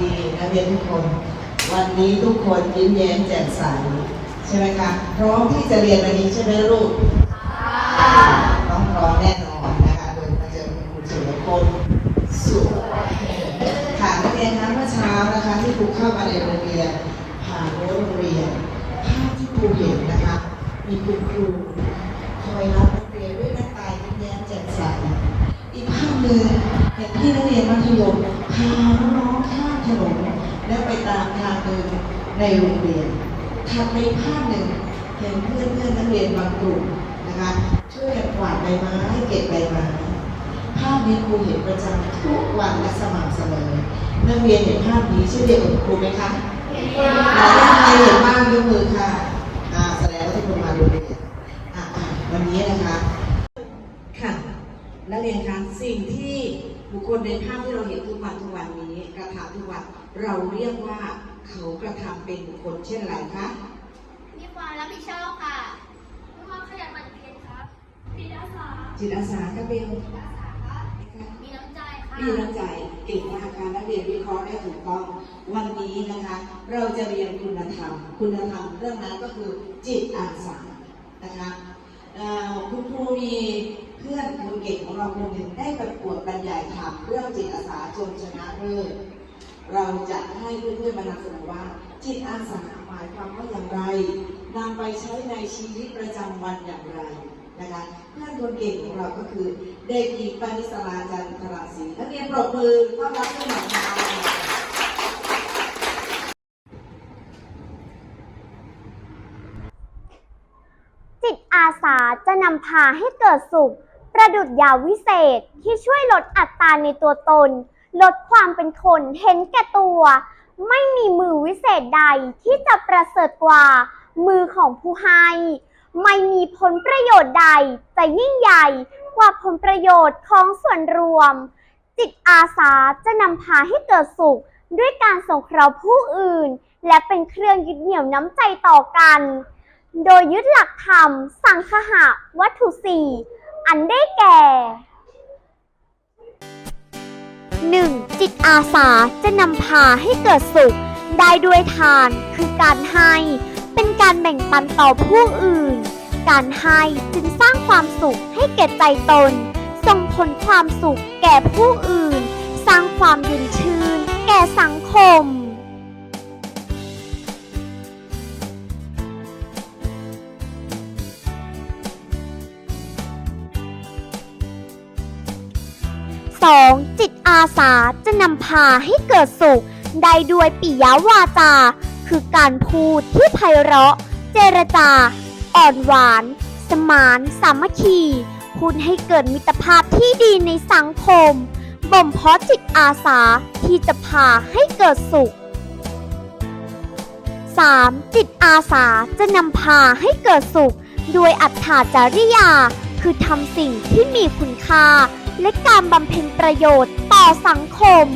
ดีนักเรียนทุกคน วันนี้ทุกคนยิ้มแย้มแจ่มใสใช่ไหมคะพร้อมที่จะเรียนวันนี้ใช่ไหมลูกต้องพร้อมแน่นอนนะคะโดยมาเจอคุณครูสุรพลสุค่ะนักเรียนคะเมื่อเช้านะคะที่ครูเข้ามาในโรงเรียนผ่านโรงเรียนภาพที่ครูเห็นนะคะ มีคุณครูคอยรับนักเรียนด้วยหน้าตายิ้มแย้มแจ่มใสอีกภาพหนึ่งเห็นพี่นักเรียนมัธยมพาน้องๆข้า ถนนและไปตามทางเดินในโรงเรียนถัดไปอีกภาพหนึ่งเห็นเพื่อนเพื่อนๆนักเรียนบางกลุ่มนะคะช่วยกันกวาดใบไม้เก็บใบไม้ภาพนี้ครูเห็นประจำทุกวันและสม่ำเสมอนักเรียนเห็นภาพนี้ใช่เดียวกับครูไหมคะเห็นค่ะใครเห็นบ้างยกมือค่ะอ่าแสดงว่าทุกคนมาโรงเรียนอะอะวันนี้นะคะค่ะ นักเรียนคะสิ่งที่บุคคลในภาพที่เราเห็นทุกวันทุกวันนี้กระทำทุกวันเราเรียกว่าเขากระทำเป็นบุคคลเช่นไรคะมีความรับผิดชอบค่ะมีความขยันหมั่นเพียรครับมีอาสาจิตอาสาก็เป็นอาสาครับมีน้ำใจค่ะมีน้ำใจเก่งมากค่ะนักเรียนวิเคราะห์ได้ถูกต้องวันนี้นะคะ เราจะเรียนคุณธรรม คุณธรรมเรื่องนั้นก็คือจิตอาสานะคะเอ่อคุณครูมี เพื่อนคนเก่งของเราคนหนึ่งได้ประกวดบรรยายธรรมเรื่องจิตอาสาจนชนะเลิศเราจะให้เพื่อนๆมานำเสนอว่า จิตอาสาหมายความว่าอย่างไรนำไปใช้ในชีวิตประจำวันอย่างไรนะคะเพื่อนคนเก่งของเราก็คือ เด็กหญิงปานิสราจันทราศรีนักเรียนปรบมือต้อนรับเพื่อนหน่อยค่ะจิตอาสาจะนำพาให้เกิดสุข ประดุจยาวิเศษที่ช่วยลดอัตราในตัวตน ลดความเป็นคนเห็นแก่ตัว ไม่มีมือวิเศษใดที่จะประเสริฐกว่า มือของผู้ให้ ไม่มีผลประโยชน์ใดจะยิ่งใหญ่กว่าผลประโยชน์ของส่วนรวม จิตอาสาจะนำพาให้เกิดสุข ด้วยการสงเคราะห์ผู้อื่น และเป็นเครื่องยึดเหนี่ยวน้ำใจต่อกัน โดยยึดหลักธรรม สังคหะวัตถุสี่ อันได้แก่ 1. จิตอาสาจะนำพาให้เกิดสุข ได้ด้วยทานคือการให้ เป็นการแบ่งปันต่อผู้อื่น การให้จึงสร้างความสุขให้แก่ใจตน ส่งผลความสุขแก่ผู้อื่น สร้างความย็นชื่น 2. จิตอาสาจะนำพาให้เกิดสุข ได้ด้วยปิยวาจา คือการพูดที่ไพเราะ เจรจา อ่อนหวาน สมาน สามัคคี พูดให้เกิดมิตรภาพที่ดีในสังคม บ่มเพาะจิตอาสาที่จะพาให้เกิดสุข 3. จิตอาสาจะนำพาให้เกิดสุขด้วยอัตถาจาริยา คือทำสิ่งที่มีคุณค่าและการบำเพ็ญประโยชน์ต่อสังคม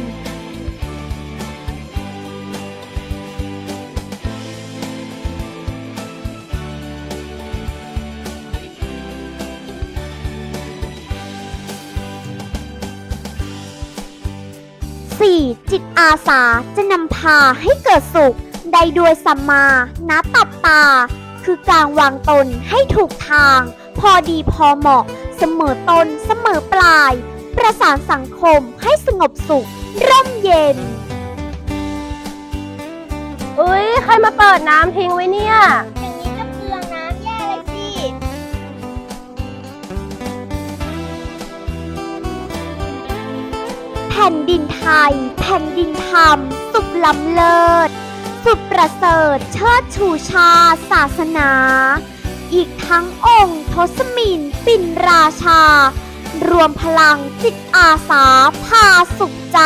4. จิตอาสาจะนำพาให้เกิดสุข ได้ด้วยสัมมานะตับตา คือการวางตนให้ถูกทาง พอดีพอเหมาะ เสมอต้นเสมอปลาย ประสานสังคมให้สงบสุข ร่มเย็นเอ้ยใครมาเปิดน้ำทิ้งไว้เนี่ย อย่างนี้ก็เปลืองน้ำแย่เลยสิ แผ่นดินไทย แผ่นดินธรรม สุขล้ำเลิศ สุดประเสริฐ เชิดชูชาติศาสนา อีกทั้งองค์ทศมินปินราชา รวมพลังจิตอาสาพาสุขใจ